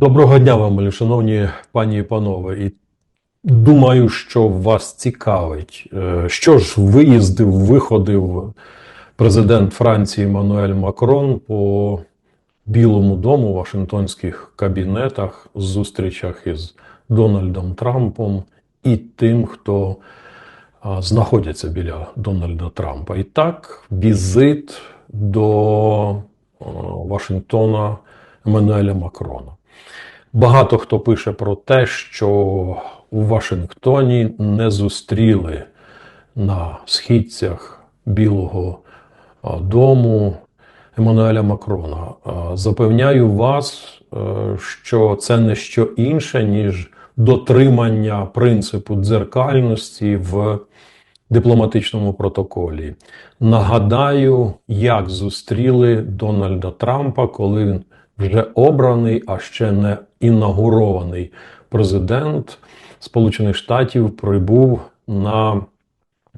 Доброго дня вам, шановні пані і панове. І думаю, що вас цікавить, е, що ж виїздив, виходив президент Франції Мануель Макрон по Білому дому, Вашингтонських кабінетах, зустрічах із Дональдом Трампом і тим, хто а, знаходяться біля Дональда Трампа. І так, візит до Вашингтона Еммануеля Макрона. Багато хто пише про те, що у Вашингтоні не зустріли на східцях Білого дому Еммануеля Макрона. Запевняю вас, е, що це не що інше, ніж дотримання принципу дзеркальності в дипломатичному протоколі. Нагадаю, як зустріли Дональда Трампа, коли він вже обраний, а ще не інаугурований президент Сполучених Штатів прибув на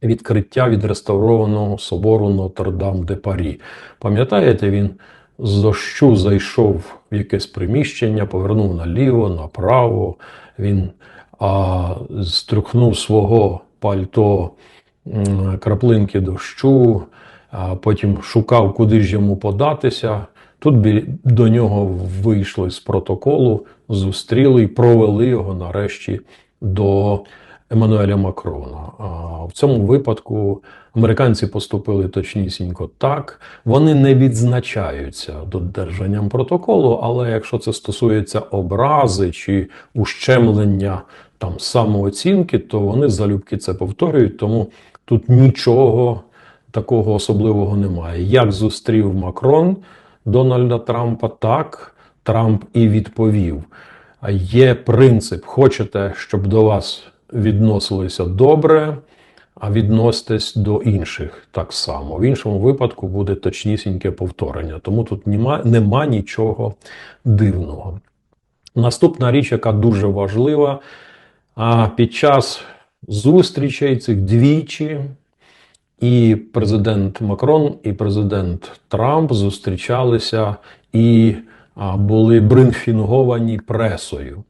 відкриття відреставрованого собору Нотр-Дам де Парі. Пам'ятаєте, він з дощу зайшов в якесь приміщення, повернув наліво, направо. Він а, струхнув свого пальто краплинки дощу, а потім шукав, куди ж йому податися. Тут до нього вийшли з протоколу, зустріли і провели його нарешті до Еммануеля Макрона. А в цьому випадку американці поступили точнісінько так. Вони не відзначаються додержанням протоколу, але якщо це стосується образи чи ущемлення там самооцінки, то вони залюбки це повторюють. Тому тут нічого такого особливого немає. Як зустрів Макрон Дональда Трампа, так Трамп і відповів. Є принцип: хочете, щоб до вас відносилися добре, а відноситесь до інших так само. В іншому випадку буде точнісіньке повторення. Тому тут нема, нема нічого дивного. Наступна річ, яка дуже важлива, а під час зустрічей цих двічі і президент Макрон, і президент Трамп зустрічалися і були бринфінговані пресою.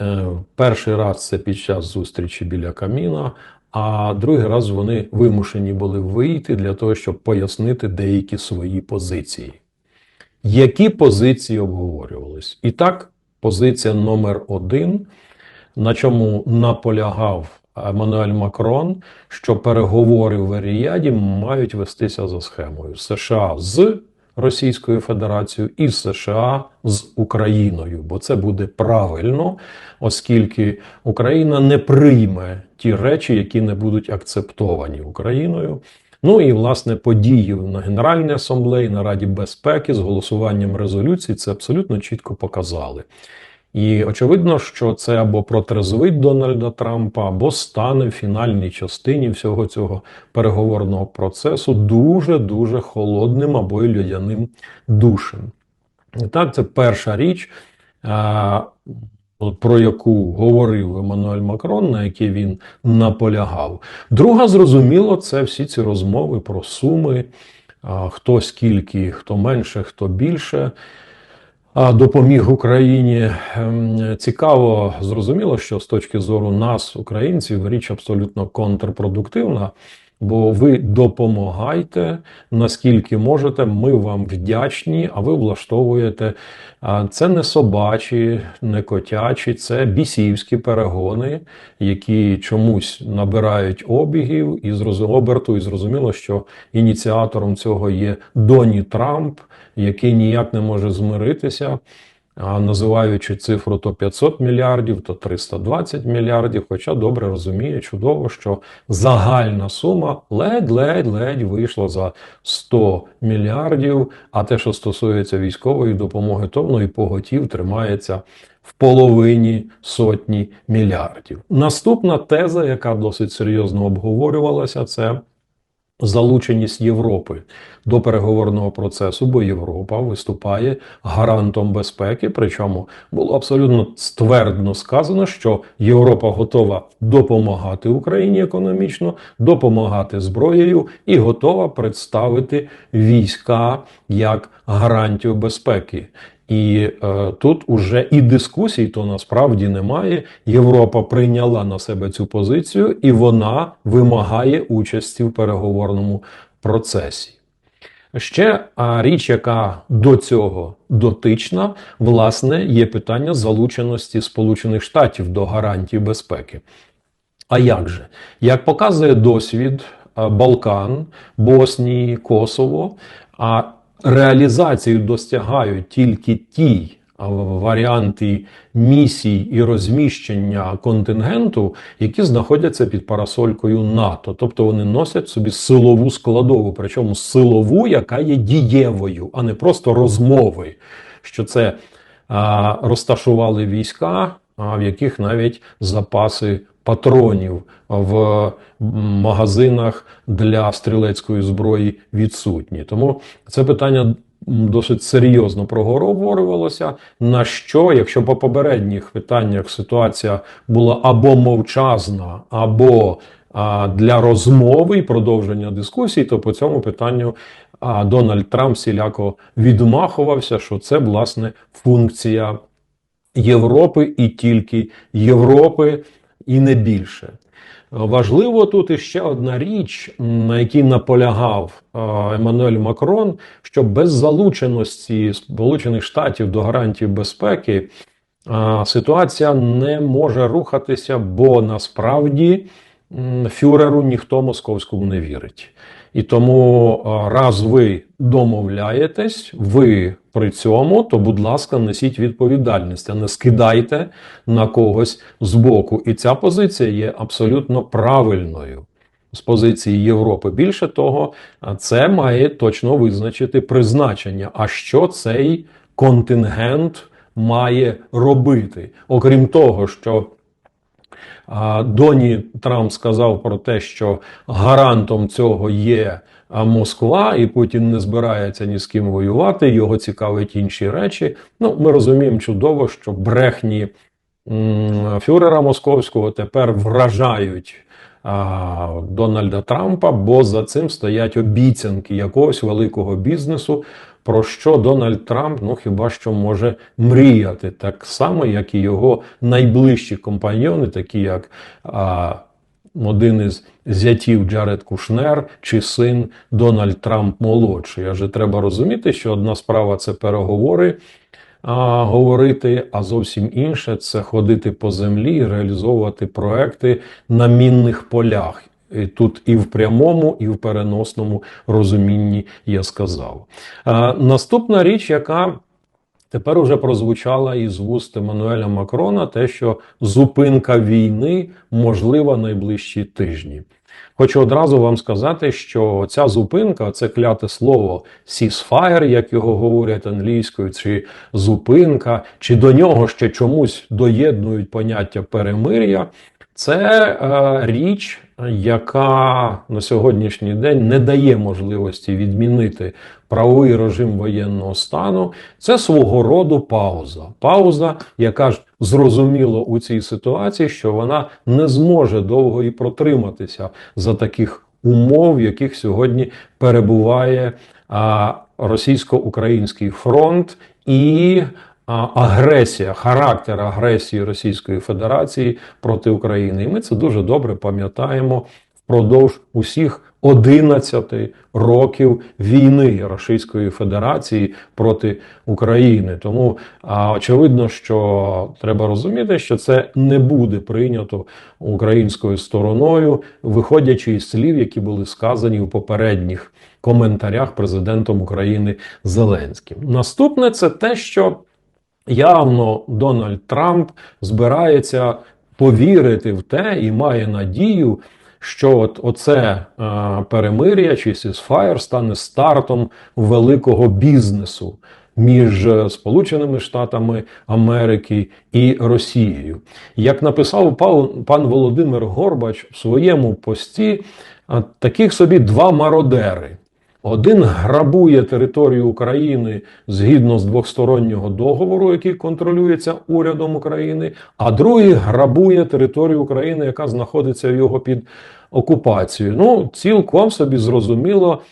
Е, Перший раз це під час зустрічі біля каміна, а другий раз вони вимушені були вийти для того, щоб пояснити деякі свої позиції. Які позиції обговорювались? І так, позиція номер один, на чому наполягав Еммануель Макрон, що переговори в Еріяді мають вестися за схемою США з Російською Федерацією і США з Україною, бо це буде правильно, оскільки Україна не прийме ті речі, які не будуть акцептовані Україною. Ну і власне події на Генеральній асамблеї, на Раді безпеки з голосуванням резолюцій це абсолютно чітко показали. І очевидно, що це або протрезвить Дональда Трампа, або стане в фінальній частині всього цього переговорного процесу дуже дуже холодним або й льодяним душем. І так, це перша річ, про яку говорив Еммануель Макрон, на якій він наполягав. Друга, зрозуміло, це всі ці розмови про суми, хто скільки, хто менше, хто більше. Допоміг Україні. Ем, Цікаво, зрозуміло, що з точки зору нас, українців, річ абсолютно контрпродуктивна, бо ви допомагаєте наскільки можете. Ми вам вдячні, а ви влаштовуєте. Це не собачі, не котячі, це бісівські перегони, які чомусь набирають обігів і оберту. І зрозуміло, що ініціатором цього є Доні Трамп, який ніяк не може змиритися. Називаючи цифру то 500 мільярдів, то 320 мільярдів. Хоча добре розуміє чудово, що загальна сума ледь-ледь-ледь вийшла за 100 мільярдів. А те, що стосується військової допомоги, то воно і поготів тримається в половині сотні мільярдів. Наступна теза, яка досить серйозно обговорювалася, це залученість Європи до переговорного процесу, бо Європа виступає гарантом безпеки. Причому було абсолютно ствердно сказано, що Європа готова допомагати Україні економічно, допомагати зброєю і готова представити війська як гарантію безпеки. І е, тут уже і дискусій то насправді немає. Європа прийняла на себе цю позицію, і вона вимагає участі в переговорному процесі. Ще річ, яка до цього дотична, власне, є питання залученості Сполучених Штатів до гарантій безпеки. А як же? Як показує досвід а, Балкан, Боснії, Косово, а реалізацію достягають тільки ті варіанти місій і розміщення контингенту, які знаходяться під парасолькою НАТО. Тобто вони носять собі силову складову, причому силову, яка є дієвою, а не просто розмови. Що це а, розташували війська, а, в яких навіть запаси патронів в магазинах для стрілецької зброї відсутні. Тому це питання досить серйозно проговорювалося. На що, якщо по попередніх питаннях ситуація була або мовчазна, або для розмови і продовження дискусій, то по цьому питанню Дональд Трамп всіляко відмахувався, що це власне функція Європи і тільки Європи, і не більше. Важливо тут іще одна річ, на якій наполягав Еммануель Макрон, що без залученості Сполучених Штатів до гарантій безпеки ситуація не може рухатися, бо насправді фюреру ніхто московському не вірить. І тому, раз ви домовляєтесь, ви при цьому, то, будь ласка, несіть відповідальність, а не скидайте на когось збоку. І ця позиція є абсолютно правильною з позиції Європи. Більше того, це має точно визначити призначення. А що цей контингент має робити? Окрім того, що Доні Трамп сказав про те, що гарантом цього є Москва, і Путін не збирається ні з ким воювати. Його цікавить інші речі. Ну, ми розуміємо чудово, що брехні фюрера московського тепер вражають. Дональда Трампа, бо за цим стоять обіцянки якогось великого бізнесу, про що Дональд Трамп ну хіба що може мріяти, так само, як і його найближчі компаньйони, такі як а, один із зятів Джаред Кушнер чи син Дональд Трамп молодший. Адже треба розуміти, що одна справа це переговори. А, говорити, а зовсім інше це ходити по землі і реалізовувати проекти на мінних полях. І Тут і в прямому, і в переносному розумінні я сказав. Наступна річ, яка тепер уже прозвучала із вуст Еммануеля Макрона, те, що зупинка війни можлива найближчі тижні. Хочу одразу вам сказати, що ця зупинка, це кляте слово ceasefire, як його говорять англійською, чи зупинка, чи до нього ще чомусь доєднують поняття перемир'я. Це е, річ, яка на сьогоднішній день не дає можливості відмінити правовий режим воєнного стану. Це свого роду пауза. Пауза, яка ж зрозуміло у цій ситуації, що вона не зможе довго і протриматися за таких умов, в яких сьогодні перебуває російсько-український фронт і агресія, характер агресії Російської Федерації проти України. І ми це дуже добре пам'ятаємо впродовж усіх 11 років війни Російської Федерації проти України. Тому а, очевидно, що треба розуміти, що це не буде прийнято українською стороною, виходячи із слів, які були сказані у попередніх коментарях президентом України Зеленським. Наступне це те, що явно Дональд Трамп збирається повірити в те і має надію, що от оце е, перемир'я чи сісфаєр стане стартом великого бізнесу. Між Сполученими Штатами Америки і Росією, як написав пан Володимир Горбач в своєму пості, таких собі два мародери. Один грабує територію України згідно з двостороннього договору, який контролюється урядом України, а другий грабує територію України, яка знаходиться в його під окупацією. Ну, цілком собі зрозуміло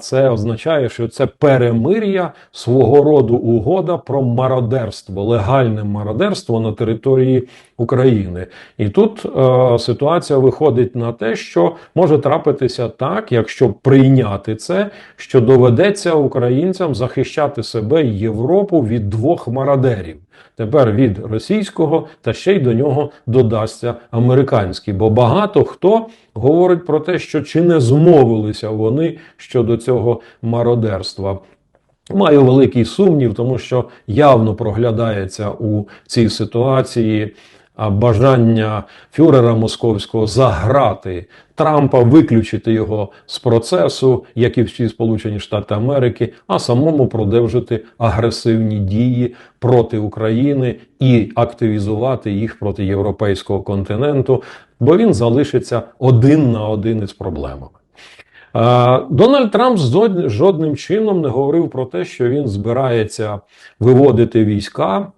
це означає, що це перемир'я свого роду угода про мародерство, легальне мародерство на території України. І тут е, ситуація виходить на те, що може трапитися так, якщо прийняти це, що доведеться українцям захищати себе і Європу від двох мародерів. Тепер від російського, та ще й до нього додасться американський. Бо багато хто говорить про те, що чи не змовилися вони щодо цього мародерства. Маю великий сумнів, тому що явно проглядається у цій ситуації бажання фюрера московського заграти Трампа, виключити його з процесу, як і всі Сполучені Штати Америки, а самому продовжити агресивні дії проти України і активізувати їх проти європейського континенту, бо він залишиться один на один із проблемами. Дональд Трамп жодним чином не говорив про те, що він збирається виводити війська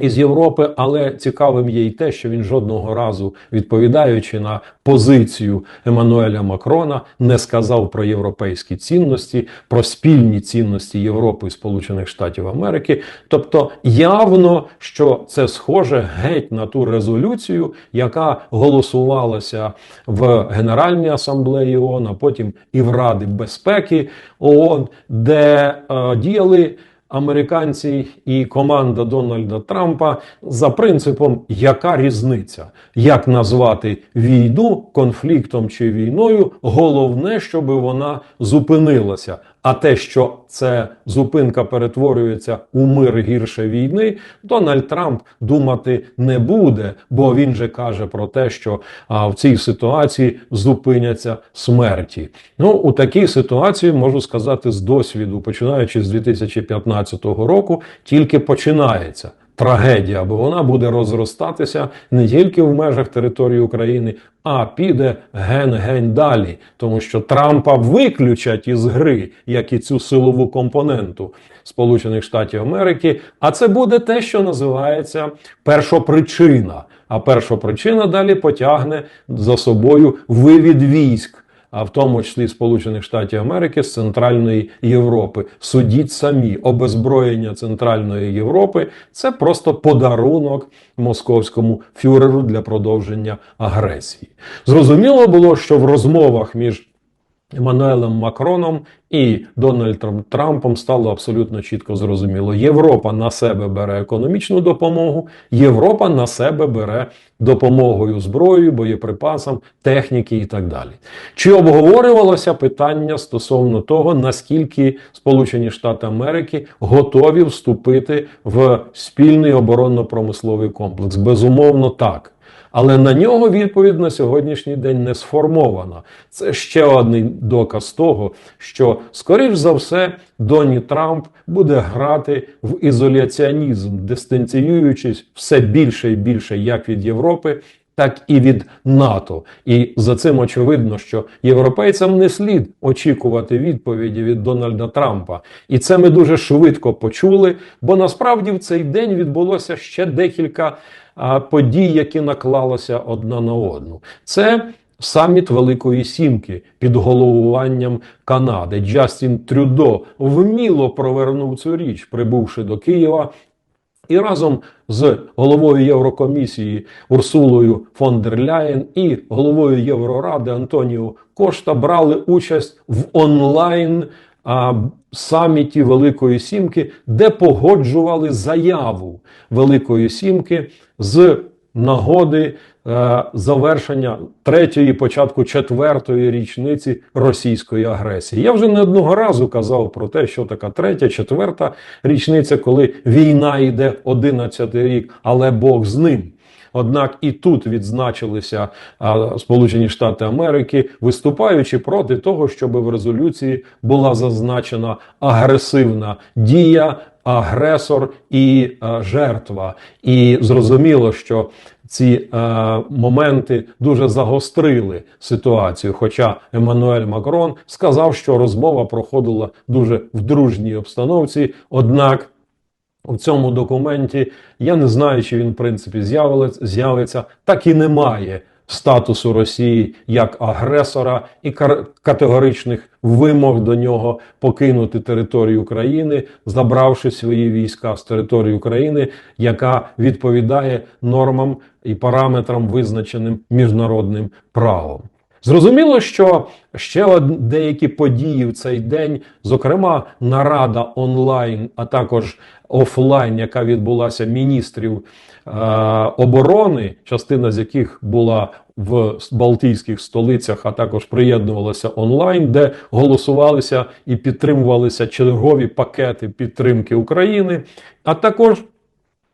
із Європи, але цікавим є й те, що він жодного разу, відповідаючи на позицію Еммануеля Макрона, не сказав про європейські цінності, про спільні цінності Європи і Сполучених Штатів Америки. Тобто явно, що це схоже геть на ту резолюцію, яка голосувалася в Генеральній асамблеї ООН, а потім і в Раді безпеки ООН, де е, діяли американці і команда Дональда Трампа за принципом, яка різниця, як назвати війну конфліктом чи війною, головне, щоб вона зупинилася. А те, що це зупинка перетворюється у мир гірше війни, Дональд Трамп думати не буде, бо він же каже про те, що а, в цій ситуації зупиняться смерті. Ну у такій ситуації можу сказати з досвіду, починаючи з 2015 року, тільки починається. Трагедія, бо вона буде розростатися не тільки в межах території України, а піде ген-ген далі, тому що Трампа виключать із гри, як і цю силову компоненту Сполучених Штатів Америки. А це буде те, що називається першопричина. А першопричина далі потягне за собою вивід військ а в тому числі Сполучених Штатів Америки з Центральної Європи. Судіть самі, обезброєння Центральної Європи це просто подарунок московському фюреру для продовження агресії. Зрозуміло було, що в розмовах між Еммануелем Макроном і Дональдом Трампом стало абсолютно чітко зрозуміло. Європа на себе бере економічну допомогу, Європа на себе бере допомогою зброєю, боєприпасам, техніки і так далі. Чи обговорювалося питання стосовно того, наскільки Сполучені Штати Америки готові вступити в спільний оборонно-промисловий комплекс? Безумовно, так. Але на нього відповідь на сьогоднішній день не сформована. Це ще один доказ того, що, скоріш за все, Доні Трамп буде грати в ізоляціонізм, дистанціюючись все більше і більше як від Європи. Так і від НАТО, і за цим очевидно, що європейцям не слід очікувати відповіді від Дональда Трампа, і це ми дуже швидко почули. Бо насправді в цей день відбулося ще декілька а, подій, які наклалися одна на одну. Це саміт Великої Сімки під головуванням Канади. Джастін Трюдо вміло провернув цю річ, прибувши до Києва. І разом з головою Єврокомісії Урсулою фон дер Ляєн і головою Євроради Антоніо Кошта брали участь в онлайн а, саміті Великої Сімки, де погоджували заяву Великої Сімки з нагоди е, завершення третьої, початку четвертої річниці російської агресії. Я вже не одного разу казав про те, що така третя, четверта річниця, коли війна йде 11 рік, але Бог з ним. Однак і тут відзначилися а, Сполучені Штати Америки, виступаючи проти того, щоб в резолюції була зазначена агресивна дія, агресор і а, жертва. І зрозуміло, що ці е, моменти дуже загострили ситуацію. Хоча Еммануель Макрон сказав, що розмова проходила дуже в дружній обстановці. Однак у цьому документі я не знаю, чи він в принципі з'явиться, так і немає статусу Росії як агресора і категоричних вимог до нього покинути територію України, забравши свої війська з території України, яка відповідає нормам і параметрам, визначеним міжнародним правом. Зрозуміло, що ще деякі події в цей день, зокрема нарада онлайн, а також офлайн, яка відбулася міністрів е, оборони, частина з яких була в Балтійських столицях, а також приєднувалася онлайн, де голосувалися і підтримувалися чергові пакети підтримки України, а також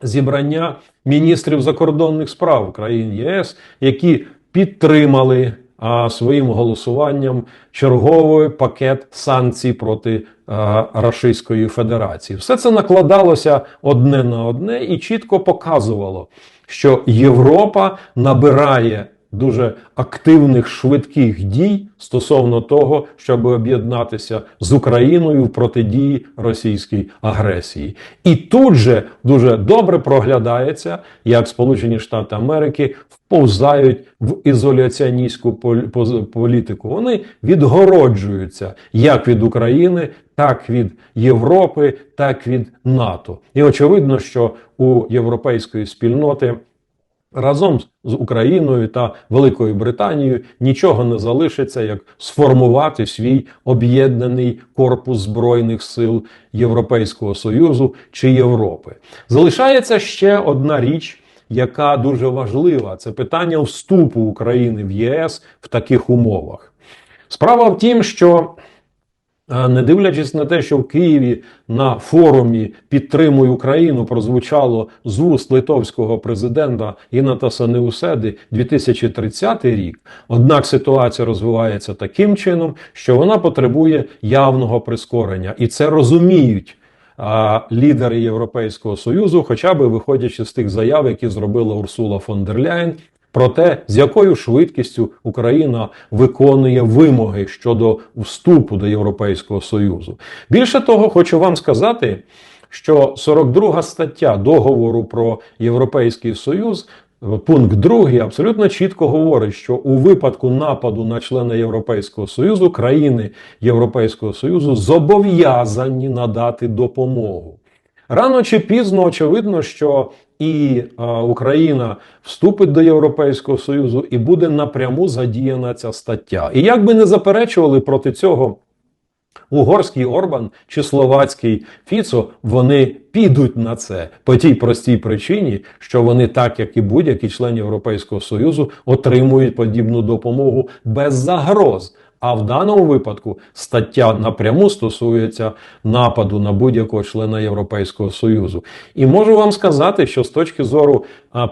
зібрання міністрів закордонних справ країн ЄС, які підтримали а, своїм голосуванням черговий пакет санкцій проти а, Російської Федерації. Все це накладалося одне на одне і чітко показувало, що Європа набирає дуже активних швидких дій стосовно того, щоб об'єднатися з Україною в протидії російській агресії. І тут же дуже добре проглядається, як Сполучені Штати Америки вповзають в ізоляціоністську пол- політику. Вони відгороджуються як від України, так від Європи, так від НАТО. І очевидно, що у європейської спільноти разом з Україною та Великою Британією нічого не залишиться, як сформувати свій об'єднаний корпус збройних сил Європейського Союзу чи Європи. Залишається ще одна річ, яка дуже важлива: це питання вступу України в ЄС в таких умовах. Справа в тім, що Не дивлячись на те, що в Києві на форумі Підтримуй Україну прозвучало з уст литовського президента Інатаса Неуседи 2030 рік. Однак ситуація розвивається таким чином, що вона потребує явного прискорення, і це розуміють. Лідери Європейського союзу, хоча би виходячи з тих заяв, які зробила Урсула фон дер Ляєн, про те, з якою швидкістю Україна виконує вимоги щодо вступу до Європейського Союзу. Більше того, хочу вам сказати, що 42 стаття договору про Європейський Союз. Пункт 2 абсолютно чітко говорить, що у випадку нападу на члена Європейського Союзу країни Європейського Союзу зобов'язані надати допомогу. Рано чи пізно очевидно, що і е, Україна вступить до Європейського Союзу і буде напряму задіяна ця стаття. І як би не заперечували проти цього угорський Орбан чи словацький Фіцо, вони підуть на це по тій простій причині, що вони, так як і будь-який член Європейського Союзу, отримують подібну допомогу без загроз. А в даному випадку стаття напряму стосується нападу на будь-якого члена Європейського Союзу. І можу вам сказати, що з точки зору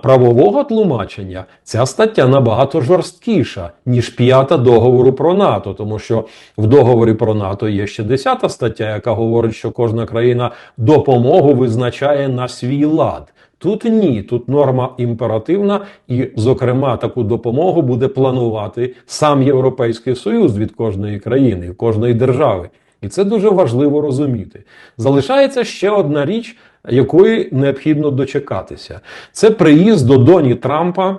правового тлумачення ця стаття набагато жорсткіша, ніж п'ята договору про НАТО, тому що в договорі про НАТО є ще десята стаття, яка говорить, що кожна країна допомогу визначає на свій лад. Тут ні, тут норма імперативна, і, зокрема, таку допомогу буде планувати сам Європейський Союз від кожної країни, кожної держави. І це дуже важливо розуміти. Залишається ще одна річ, якої необхідно дочекатися: це приїзд до Доні Трампа.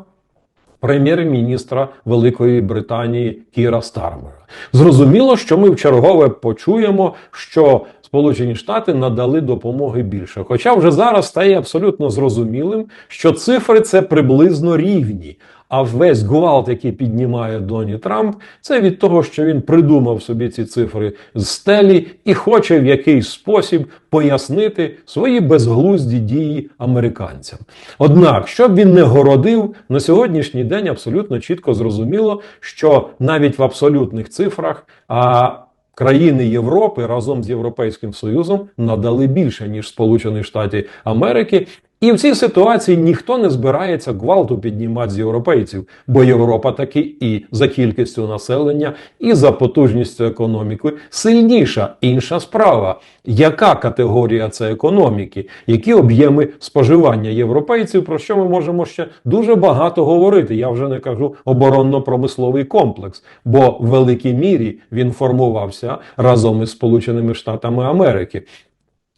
Прем'єр-міністра Великої Британії Кіра Стармера. Зрозуміло, що ми в чергове почуємо, що Сполучені Штати надали допомоги більше. Хоча вже зараз стає абсолютно зрозумілим, що цифри це приблизно рівні. А весь гвалт, який піднімає Доні Трамп, це від того, що він придумав собі ці цифри з стелі і хоче в якийсь спосіб пояснити свої безглузді дії американцям. Однак, щоб він не городив, на сьогоднішній день абсолютно чітко зрозуміло, що навіть в абсолютних цифрах а країни Європи разом з Європейським Союзом надали більше ніж Сполучені Штати Америки. І в цій ситуації ніхто не збирається гвалту піднімати з європейців, бо Європа таки і за кількістю населення, і за потужністю економіки сильніша. Інша справа, яка категорія це економіки, які об'єми споживання європейців, про що ми можемо ще дуже багато говорити. Я вже не кажу оборонно-промисловий комплекс, бо в великій мірі він формувався разом із Сполученими Штатами Америки.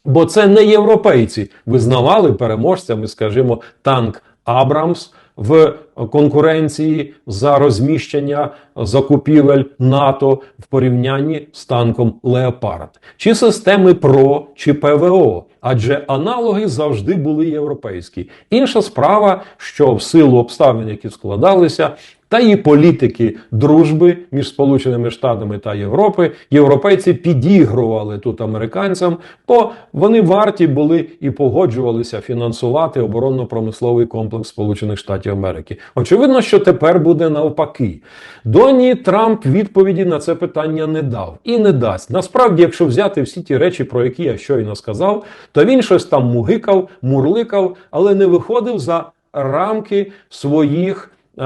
Бо це не європейці визнавали переможцями, скажімо, танк Абрамс в конкуренції за розміщення закупівель НАТО в порівнянні з танком Леопард, чи системи ПРО, чи ПВО. Адже аналоги завжди були європейські. Інша справа, що в силу обставин, які складалися, та і політики дружби між Сполученими Штатами та Європи, європейці підігрували тут американцям, бо вони варті були і погоджувалися фінансувати оборонно-промисловий комплекс Сполучених Штатів Америки. Очевидно, що тепер буде навпаки. Доні Трамп відповіді на це питання не дав і не дасть. Насправді, якщо взяти всі ті речі, про які я щойно сказав, то він щось там мугикав, мурликав, але не виходив за рамки своїх. Е,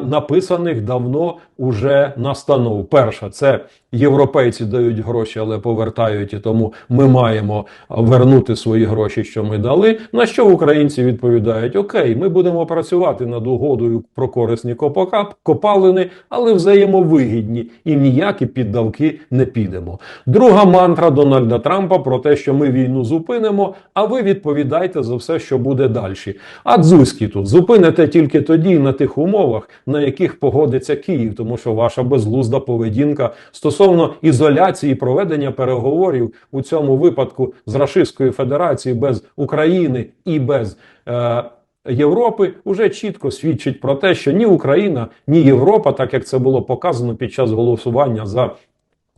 Написаних давно уже настанов. Перша це європейці дають гроші, але повертають, і тому ми маємо вернути свої гроші, що ми дали. На що українці відповідають: Окей, ми будемо працювати над угодою про корисні копалини, але взаємовигідні і ніякі піддавки не підемо. Друга мантра Дональда Трампа про те, що ми війну зупинимо, а ви відповідайте за все, що буде далі. А дзузькі тут зупините тільки тоді на тих умовах, на яких погодиться Київ, тому що ваша безглузда поведінка стосовно ізоляції проведення переговорів у цьому випадку з Рашистською Федерацією без України і без. Е, Європи вже чітко свідчить про те, що ні Україна, ні Європа, так як це було показано під час голосування за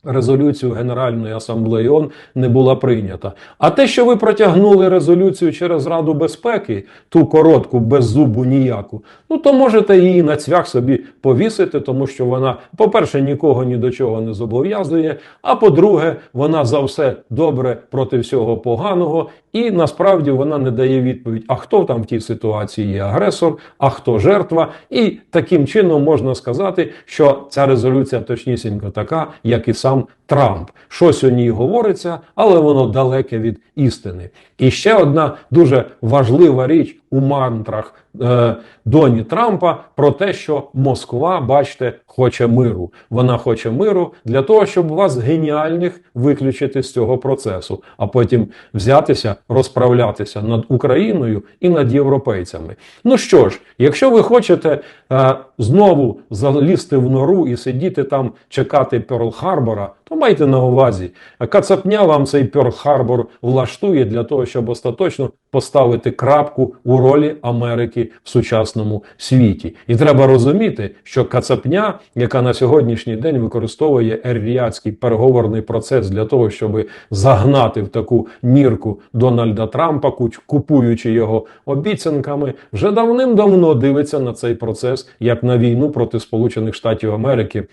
резолюцію Генеральної асамблеї ООН, не була прийнята. А те, що ви протягнули резолюцію через Раду безпеки, ту коротку, без зубу ніяку, ну то можете її на цвях собі повісити, тому що вона, по-перше, нікого ні до чого не зобов'язує. А по-друге, вона за все добре проти всього поганого, і насправді вона не дає відповідь, а хто там в тій ситуації є агресор, а хто жертва. І таким чином можна сказати, що ця резолюція точнісінько така, як і сам Трамп. Щось у ній говориться, але воно далеке від істини. І ще одна дуже важлива річ у мантрах е, Доні Трампа про те, що Москва, бачите, хоче миру. Вона хоче миру для того, щоб вас геніальних виключити з цього процесу, а потім взятися розправлятися над Україною і над європейцями. Ну що ж, якщо ви хочете е, знову залізти в нору і сидіти там, чекати Перл-Харбора, то майте на увазі, Кацапня вам цей Перл-Харбор влаштує для того, щоб остаточно поставити крапку у ролі Америки в сучасному світі. І треба розуміти, що Кацапня, яка на сьогоднішній день використовує еріатський переговорний процес для того, щоб загнати в таку нірку Дональда Трампа, купуючи його обіцянками, вже давним-давно дивиться на цей процес як на війну проти Сполучених Штатів Америки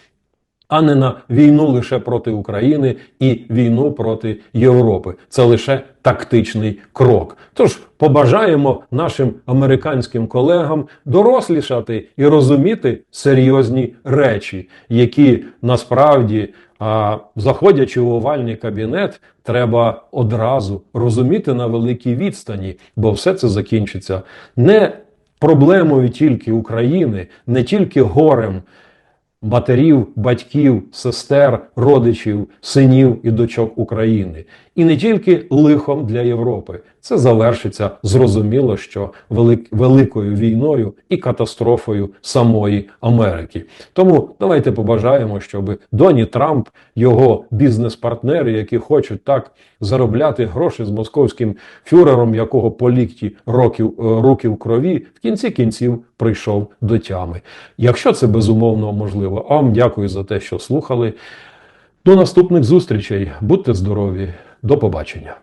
а не на війну лише проти України і війну проти Європи. Це лише тактичний крок. Тож побажаємо нашим американським колегам дорослішати і розуміти серйозні речі, які насправді. А заходячи у овальний кабінет, треба одразу розуміти на великій відстані, бо все це закінчиться не проблемою тільки України, не тільки горем матерів, батьків, сестер, родичів, синів і дочок України. І не тільки лихом для Європи. Це завершиться зрозуміло, що велик, великою війною і катастрофою самої Америки. Тому давайте побажаємо, щоб Доні Трамп, його бізнес-партнери, які хочуть так заробляти гроші з московським фюрером, якого по лікті років е, руки в крові, в кінці кінців прийшов до тями. Якщо це безумовно можливо, а вам дякую за те, що слухали. До наступних зустрічей. Будьте здорові. До побачення.